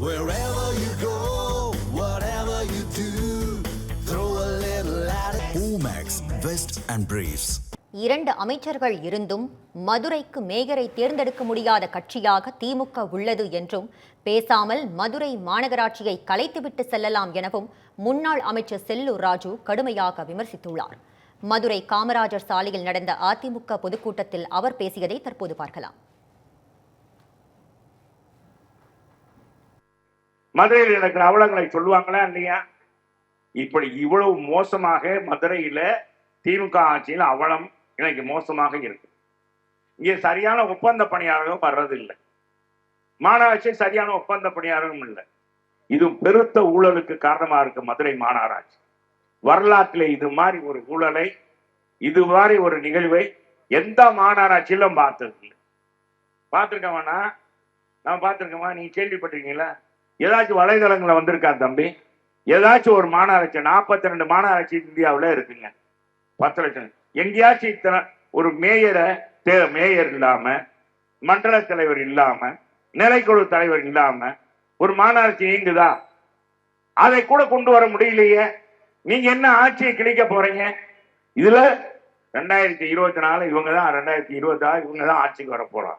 Wherever you go, whatever you do, throw a little attitude. Omax, Vest and Briefs. இரண்டு அமைச்சர்கள் இருந்தும் மதுரைக்கு மேயரை தேர்ந்தெடுக்க முடியாத கட்சியாக திமுக உள்ளது என்றும் பேசாமல் மதுரை மாநகராட்சியை கலைத்துவிட்டு செல்லலாம் எனவும் முன்னாள் அமைச்சர் செல்லூர் ராஜு கடுமையாக விமர்சித்துள்ளார் மதுரை காமராஜர் சாலையில் நடந்த அதிமுக பொதுக்கூட்டத்தில் அவர் பேசியதை தற்போது பார்க்கலாம் மதுரையில் நடக்கிற அவலங்களை சொல்லுவாங்களா இல்லையா? இப்படி இவ்வளவு மோசமாக மதுரையில திமுக ஆட்சியில் அவலம் இன்னைக்கு மோசமாக இருக்கு. இங்கே சரியான ஒப்பந்த பணியாளர்களும் வர்றதில்லை. மாநகராட்சி சரியான ஒப்பந்த பணியாளரும் இல்லை. இது பெருத்த ஊழலுக்கு காரணமா இருக்கு மதுரை மாநகராட்சி. வரலாற்றில் இது மாதிரி ஒரு ஊழலை இது மாதிரி ஒரு நிகழ்வை எந்த மாநகராட்சியிலும் பார்த்தது இல்லை பார்த்துருக்கவனா நான் பார்த்துருக்கோமா நீ கேள்விப்பட்டிருக்கீங்களா? ஏதாச்சும் வலைதளங்களில் வந்திருக்கா தம்பி. ஏதாச்சும் ஒரு மாநகராட்சி நாற்பத்தி ரெண்டு மாநகராட்சி இந்தியாவில் இருக்குங்க. பத்து லட்சம். எங்கேயாச்சும் இத்தனை ஒரு மேயரை தே மேயர் இல்லாம மண்டல தலைவர் இல்லாம நிலைக்குழு தலைவர் இல்லாம ஒரு மாநகராட்சி இயங்குதா அதை கூட கொண்டு வர முடியலையே. நீங்க என்ன ஆட்சியை கிழிக்க போறீங்க? இதுல ரெண்டாயிரத்தி இருபத்தி நாலு இவங்க தான் ரெண்டாயிரத்தி இருபத்தி ஆறு இவங்க தான் ஆட்சிக்கு வர போறான்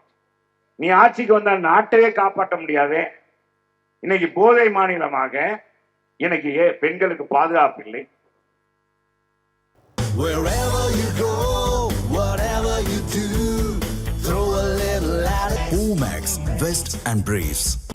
நீ ஆட்சிக்கு வந்தா நாட்டையே காப்பாற்ற முடியாதே. இன்னைக்கு போதை மாநிலமாக இன்னைக்கு பெண்களுக்கு பாதுகாப்பு இல்லை. Omax, Vest and Briefs.